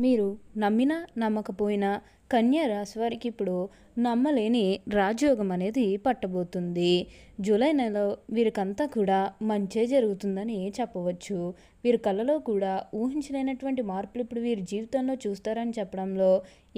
మీరు నమ్మినా నమ్మకపోయినా కన్యా రాశి వారికి ఇప్పుడు నమ్మలేని రాజయోగం అనేది పట్టబోతుంది. జూలై నెలలో వీరికంతా కూడా మంచే జరుగుతుందని చెప్పవచ్చు. వీరి కళ్ళలో కూడా ఊహించలేనటువంటి మార్పులు ఇప్పుడు వీరి జీవితంలో చూస్తారని చెప్పడంలో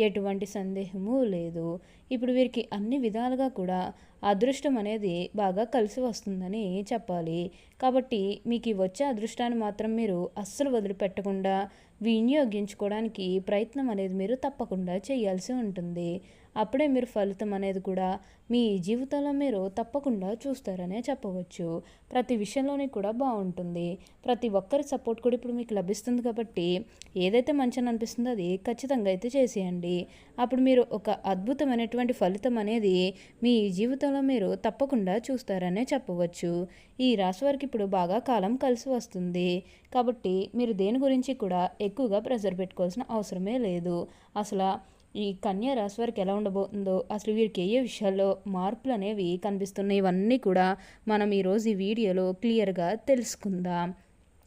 ఎటువంటి సందేహము లేదు. ఇప్పుడు వీరికి అన్ని విధాలుగా కూడా అదృష్టం అనేది బాగా కలిసి వస్తుందని చెప్పాలి. కాబట్టి మీకు వచ్చే అదృష్టాన్ని మాత్రం మీరు అస్సలు వదిలిపెట్టకుండా వినియోగించుకోవడానికి ప్రయత్నం అనేది మీరు తప్పకుండా చేయాల్సి ఉంటుంది. అప్పుడే మీరు ఫలితం అనేది కూడా మీ జీవితంలో మీరు తప్పకుండా చూస్తారనే చెప్పవచ్చు. ప్రతి విషయంలోని కూడా బాగుంటుంది. ప్రతి ఒక్కరి సపోర్ట్ కూడా ఇప్పుడు మీకు లభిస్తుంది కాబట్టి ఏదైతే మంచిగా అనిపిస్తుందో అది ఖచ్చితంగా అయితే చేసేయండి. అప్పుడు మీరు ఒక అద్భుతమైనటువంటి ఫలితం అనేది మీ జీవితంలో మీరు తప్పకుండా చూస్తారనే చెప్పవచ్చు. ఈ రాశి వారికి ఇప్పుడు బాగా కాలం కలిసి వస్తుంది. కాబట్టి మీరు దేని గురించి కూడా ఎక్కువగా ప్రెజర్ పెట్టుకోవాల్సిన అవసరమే లేదు. అసలు ఈ కన్యా రాశి వారికి ఎలా ఉండబోతుందో అసలు వీరికి ఏ విషయాల్లో మార్పులు అనేవి కనిపిస్తున్నాయి ఇవన్నీ కూడా మనం ఈరోజు ఈ వీడియోలో క్లియర్గా తెలుసుకుందాం.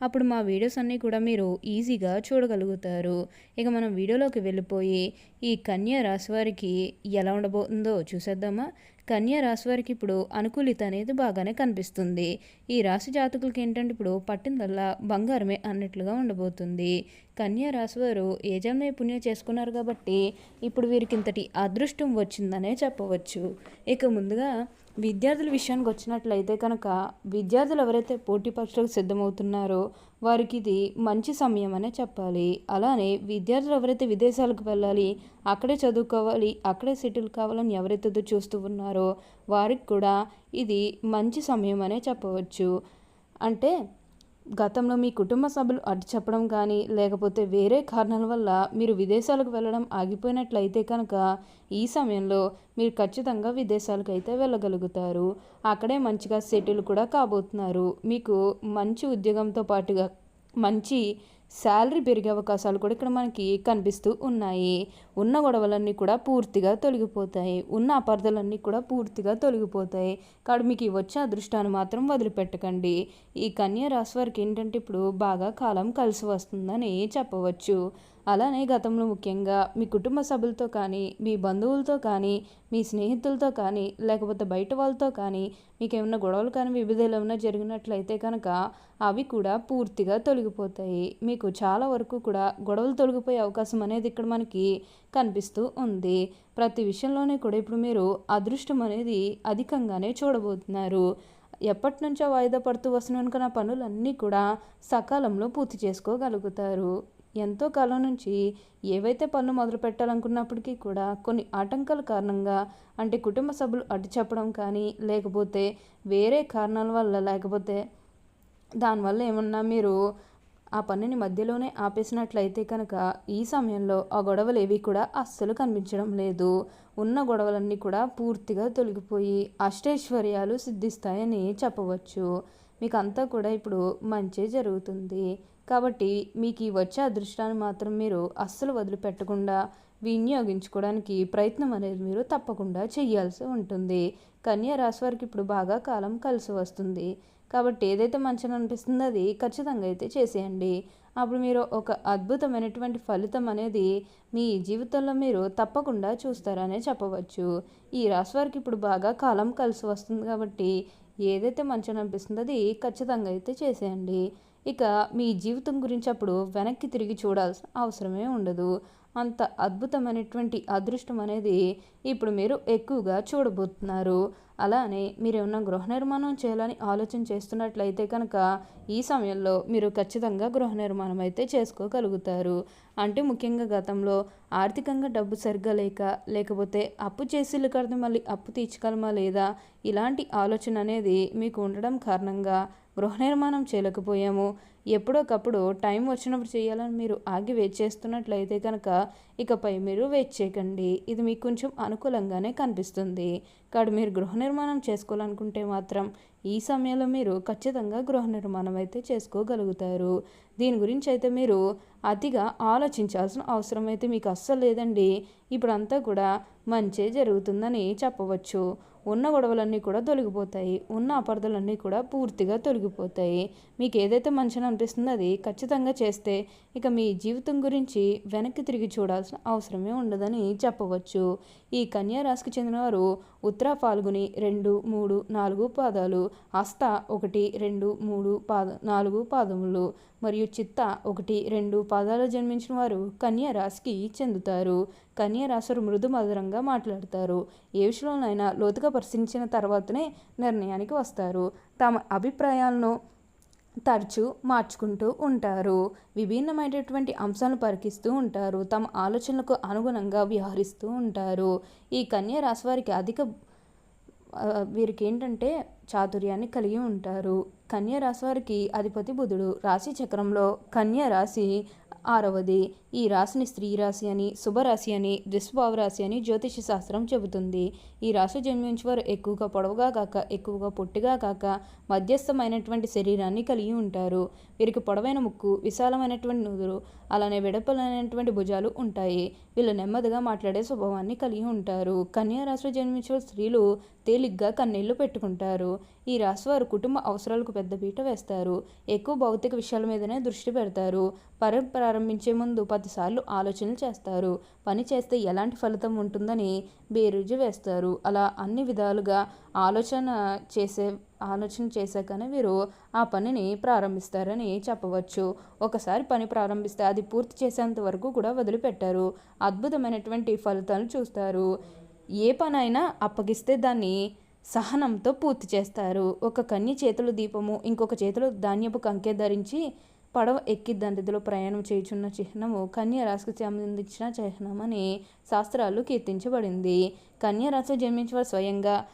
అప్పుడు మా వీడియోస్ అన్నీ కూడా మీరు ఈజీగా చూడగలుగుతారు. ఇక మనం వీడియోలోకి వెళ్ళిపోయి ఈ కన్యా రాశి వారికి ఎలా ఉండబోతుందో చూసేద్దామా? కన్యా రాశి వారికి ఇప్పుడు అనుకూలిత అనేది బాగానే కనిపిస్తుంది. ఈ రాశి జాతకులకి ఏంటంటే ఇప్పుడు పట్టిందల్లా బంగారమే అన్నట్లుగా ఉండబోతుంది. కన్యా రాశి వారు ఏ పుణ్యం చేసుకున్నారు కాబట్టి ఇప్పుడు వీరికి ఇంతటి అదృష్టం వచ్చిందనే చెప్పవచ్చు. ఇక ముందుగా విద్యార్థుల విషయానికి వచ్చినట్లయితే కనుక విద్యార్థులు ఎవరైతే పోటీ పరీక్షలకు సిద్ధమవుతున్నారో వారికి ఇది మంచి సమయం అనే చెప్పాలి. అలానే విద్యార్థులు ఎవరైతే విదేశాలకు వెళ్ళాలి అక్కడే చదువుకోవాలి అక్కడే సెటిల్ కావాలని ఎవరైతే చూస్తూ ఉన్నారో వారికి కూడా ఇది మంచి సమయం అనే చెప్పవచ్చు. అంటే గతంలో మీ కుటుంబ సభ్యులు అడ్డు చెప్పడం కానీ లేకపోతే వేరే కారణాల వల్ల మీరు విదేశాలకు వెళ్ళడం ఆగిపోయినట్లయితే కనుక ఈ సమయంలో మీరు ఖచ్చితంగా విదేశాలకు అయితే వెళ్ళగలుగుతారు. అక్కడే మంచిగా సెటిల్ కూడా కాబోతున్నారు. మీకు మంచి ఉద్యోగంతో పాటుగా మంచి శాలరీ పెరిగే అవకాశాలు కూడా ఇక్కడ మనకి కనిపిస్తూ ఉన్నాయి. ఉన్న గొడవలన్నీ కూడా పూర్తిగా తొలగిపోతాయి. ఉన్న అపార్థలన్నీ కూడా పూర్తిగా తొలగిపోతాయి. కాబట్టి మీకు వచ్చే అదృష్టాన్ని మాత్రం వదిలిపెట్టకండి. ఈ కన్యా రాశి వారికి ఏంటంటే ఇప్పుడు బాగా కాలం కలిసి వస్తుందని చెప్పవచ్చు. అలానే గతంలో ముఖ్యంగా మీ కుటుంబ సభ్యులతో కానీ మీ బంధువులతో కానీ మీ స్నేహితులతో కానీ లేకపోతే బయట వాళ్ళతో కానీ మీకు ఏమైనా గొడవలు కానీ వివిధాలు ఏమైనా జరిగినట్లయితే కనుక అవి కూడా పూర్తిగా తొలగిపోతాయి. మీకు చాలా వరకు కూడా గొడవలు తొలగిపోయే అవకాశం అనేది ఇక్కడ మనకి కనిపిస్తూ ఉంది. ప్రతి విషయంలోనే కూడా ఇప్పుడు మీరు అదృష్టం అనేది అధికంగానే చూడబోతున్నారు. ఎప్పటి నుంచో వాయిదా పడుతూ వస్తున్న పనులన్నీ కూడా సకాలంలో పూర్తి చేసుకోగలుగుతారు. ఎంతో కాలం నుంచి ఏవైతే పనులు మొదలు పెట్టాలనుకున్నప్పటికీ కూడా కొన్ని ఆటంకాల కారణంగా అంటే కుటుంబ సభ్యులు అడ్డు చెప్పడం కానీ లేకపోతే వేరే కారణాల వల్ల లేకపోతే దానివల్ల ఏమన్నా మీరు ఆ పనిని మధ్యలోనే ఆపేసినట్లయితే కనుక ఈ సమయంలో ఆ గొడవలు ఏవి కూడా అస్సలు కనిపించడం లేదు. ఉన్న గొడవలన్నీ కూడా పూర్తిగా తొలగిపోయి అష్టైశ్వర్యాలు సిద్ధిస్తాయని చెప్పవచ్చు. మీకు అంతా కూడా ఇప్పుడు మంచి జరుగుతుంది. కాబట్టి మీకు ఈ వచ్చే అదృష్టాన్ని మాత్రం మీరు అస్సలు వదిలిపెట్టకుండా వినియోగించుకోవడానికి ప్రయత్నం అనేది మీరు తప్పకుండా చేయాల్సి ఉంటుంది. కన్యా రాశి వారికి ఇప్పుడు బాగా కాలం కలిసి వస్తుంది. కాబట్టి ఏదైతే మంచిగా అనిపిస్తుందో అది ఖచ్చితంగా అయితే చేసేయండి. అప్పుడు మీరు ఒక అద్భుతమైనటువంటి ఫలితం అనేది మీ జీవితంలో మీరు తప్పకుండా చూస్తారనే చెప్పవచ్చు. ఈ రాశి వారికి ఇప్పుడు బాగా కాలం కలిసి వస్తుంది కాబట్టి ఏదైతే మంచిగా అనిపిస్తుందో అది ఖచ్చితంగా అయితే చేసేయండి. ఇక మీ జీవితం గురించి అప్పుడు వెనక్కి తిరిగి చూడాల్సిన అవసరమే ఉండదు. అంత అద్భుతమైనటువంటి అదృష్టం అనేది ఇప్పుడు మీరు ఎక్కువగా చూడబోతున్నారు. అలానే మీరేమన్నా గృహ నిర్మాణం చేయాలని ఆలోచన చేస్తున్నట్లయితే కనుక ఈ సమయంలో మీరు ఖచ్చితంగా గృహ నిర్మాణం అయితే చేసుకోగలుగుతారు. అంటే ముఖ్యంగా గతంలో ఆర్థికంగా డబ్బు సరిగ్గా లేక లేకపోతే అప్పు చేసిల్లు కడితే మళ్ళీ అప్పు తీర్చగలమా లేదా? ఇలాంటి ఆలోచన అనేది మీకు ఉండడం కారణంగా గృహ నిర్మాణం చేయలేకపోయాము. ఎప్పుడోకప్పుడు టైం వచ్చినప్పుడు చేయాలని మీరు ఆగి వెయిట్ చేస్తున్నట్లయితే కనుక ఇకపై మీరు వెయిట్ చేయకండి. ఇది మీకు కొంచెం అనుకూలంగానే కనిపిస్తుంది. కాదు మీరు గృహ నిర్మాణం చేసుకోవాలనుకుంటే మాత్రం ఈ సమయంలో మీరు ఖచ్చితంగా గృహ నిర్మాణం అయితే చేసుకోగలుగుతారు. దీని గురించి అయితే మీరు అతిగా ఆలోచించాల్సిన అవసరం అయితే మీకు అస్సలు లేదండి. ఇప్పుడంతా కూడా మంచే జరుగుతుందని చెప్పవచ్చు. ఉన్న గొడవలన్నీ కూడా తొలగిపోతాయి. ఉన్న అపరదలన్నీ కూడా పూర్తిగా తొలగిపోతాయి. మీకు ఏదైతే మంచిని అనిపిస్తుందో అది ఖచ్చితంగా చేస్తే ఇక మీ జీవితం గురించి వెనక్కి తిరిగి చూడాల్సిన అవసరమే ఉండదని చెప్పవచ్చు. ఈ కన్యా రాశికి చెందినవారు ఉత్తర పాల్గొని రెండు మూడు నాలుగు పాదాలు హస్త ఒకటి రెండు మూడు పాద నాలుగు పాదములు మరియు చిత్త ఒకటి రెండు పాదాలు జన్మించిన వారు కన్యా రాశికి చెందుతారు. కన్యా రాశులు మృదు మధురంగా మాట్లాడతారు. ఏ విషయంలోనైనా లోతుగా పరిశీలించిన తర్వాతనే నిర్ణయానికి వస్తారు. తమ అభిప్రాయాలను తరచూ మార్చుకుంటూ ఉంటారు. విభిన్నమైనటువంటి అంశాలను పరికిస్తూ ఉంటారు. తమ ఆలోచనలకు అనుగుణంగా వ్యవహరిస్తూ ఉంటారు. ఈ కన్యా రాశి వారికి అధిక వీరికి ఏంటంటే చాతుర్యాన్ని కలిగి ఉంటారు. కన్యా రాశి వారికి అధిపతి బుధుడు. రాశి చక్రంలో కన్యా రాశి ఆరవది. ఈ రాశిని స్త్రీ రాశి అని శుభరాశి అని దుష్భావ రాశి అని జ్యోతిష శాస్త్రం చెబుతుంది. ఈ రాశి జన్మించేవారు ఎక్కువగా పొడవుగా కాక ఎక్కువగా పొట్టిగా కాక మధ్యస్థమైనటువంటి శరీరాన్ని కలిగి ఉంటారు. వీరికి పొడవైన ముక్కు విశాలమైనటువంటి నుదురు అలానే వెడపలైనటువంటి భుజాలు ఉంటాయి. వీళ్ళు నెమ్మదిగా మాట్లాడే స్వభావాన్ని కలిగి ఉంటారు. కన్యా రాశిలో జన్మించే స్త్రీలు తేలిగ్గా కన్నీళ్ళు పెట్టుకుంటారు. ఈ రాశి వారు కుటుంబ అవసరాలకు పెద్దపీట వేస్తారు. ఎక్కువ భౌతిక విషయాల మీదనే దృష్టి పెడతారు. పరంపర ప్రారంభించే ముందు పదిసార్లు ఆలోచనలు చేస్తారు. పని చేస్తే ఎలాంటి ఫలితం ఉంటుందని బేరుజు వేస్తారు. అలా అన్ని విధాలుగా ఆలోచన చేసే ఆలోచన చేశాకనే వీరు ఆ పనిని ప్రారంభిస్తారని చెప్పవచ్చు. ఒకసారి పని ప్రారంభిస్తే అది పూర్తి చేసేంత వరకు కూడా వదిలిపెట్టారు. అద్భుతమైనటువంటి ఫలితాలు చూస్తారు. ఏ పనైనా అప్పగిస్తే దాన్ని సహనంతో పూర్తి చేస్తారు. ఒక కన్య చేతులు దీపము ఇంకొక చేతిలో ధాన్యపు కంకె ధరించి పడవ ఎక్కి దండదిలో ప్రయాణం చేయుచున్న చిహ్నము కన్యరాశికి సంబంధించిన చిహ్నమని శాస్త్రాలు కీర్తించబడింది. కన్య రాశి జన్మించిన స్వయంగా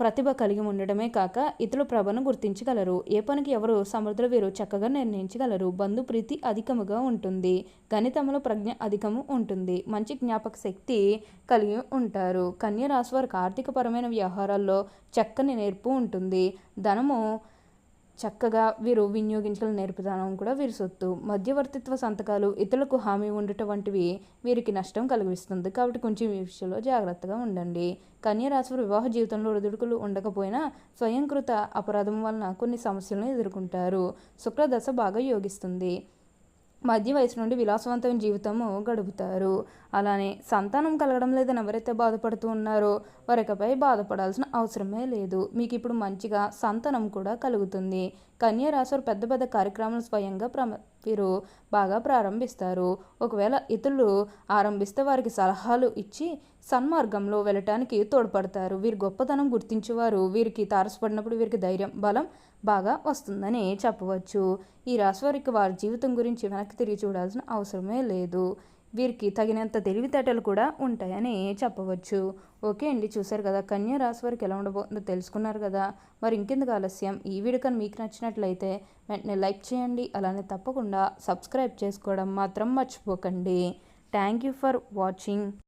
ప్రతిభ కలిగి ఉండడమే కాక ఇతరుల ప్రభను గుర్తించగలరు. ఏ పనికి ఎవరు సమర్థులు వీరు చక్కగా నిర్ణయించగలరు. బంధు ప్రీతి అధికముగా ఉంటుంది. గణితంలో ప్రజ్ఞ అధికము ఉంటుంది. మంచి జ్ఞాపక శక్తి కలిగి ఉంటారు. కన్యరాశి వారికి ఆర్థికపరమైన వ్యవహారాల్లో చక్కని నేర్పు ఉంటుంది. ధనము చక్కగా వీరు వినియోగించాలని నేర్పుదనం కూడా వీరి సొత్తు. మధ్యవర్తిత్వ సంతకాలు ఇతరులకు హామీ ఉండటం వంటివి వీరికి నష్టం కలిగిస్తుంది. కాబట్టి కొంచెం ఈ విషయంలో జాగ్రత్తగా ఉండండి. కన్యరాశి వివాహ జీవితంలో ఒడిదుడుకులు ఉండకపోయినా స్వయంకృత అపరాధం వలన కొన్ని సమస్యలను ఎదుర్కొంటారు. శుక్రదశ బాగా యోగిస్తుంది. మధ్య వయసు నుండి విలాసవంతమైన జీవితము గడుపుతారు. అలానే సంతానం కలగడం లేదని ఎవరైతే బాధపడుతూ ఉన్నారో వారికపై బాధపడాల్సిన అవసరమే లేదు. మీకు ఇప్పుడు మంచిగా సంతానం కూడా కలుగుతుంది. కన్యా రాశి పెద్ద పెద్ద కార్యక్రమాలు స్వయంగా ప్ర వీరు బాగా ప్రారంభిస్తారు. ఒకవేళ ఇతరులు ఆరంభిస్తే వారికి సలహాలు ఇచ్చి సన్మార్గంలో వెళ్ళటానికి తోడ్పడతారు. వీరి గొప్పతనం గుర్తించేవారు. వీరికి తారసపడినప్పుడు వీరికి ధైర్యం బలం బాగా వస్తుందని చెప్పవచ్చు. ఈ రాశి వారికి వారి జీవితం గురించి వెనక్కి తిరిగి చూడాల్సిన అవసరమే లేదు. వీరికి తగినంత తెలివితేటలు కూడా ఉంటాయని చెప్పవచ్చు. ఓకే అండి చూసారు కదా కన్యా రాశి వారికి ఎలా ఉండబోతుందో తెలుసుకున్నారు కదా. మరి ఇంకెందుకు ఆలస్యం? ఈ వీడియో కానీ మీకు నచ్చినట్లయితే వెంటనే లైక్ చేయండి అలానే తప్పకుండా సబ్స్క్రైబ్ చేసుకోవడం మాత్రం మర్చిపోకండి. Thank you for watching.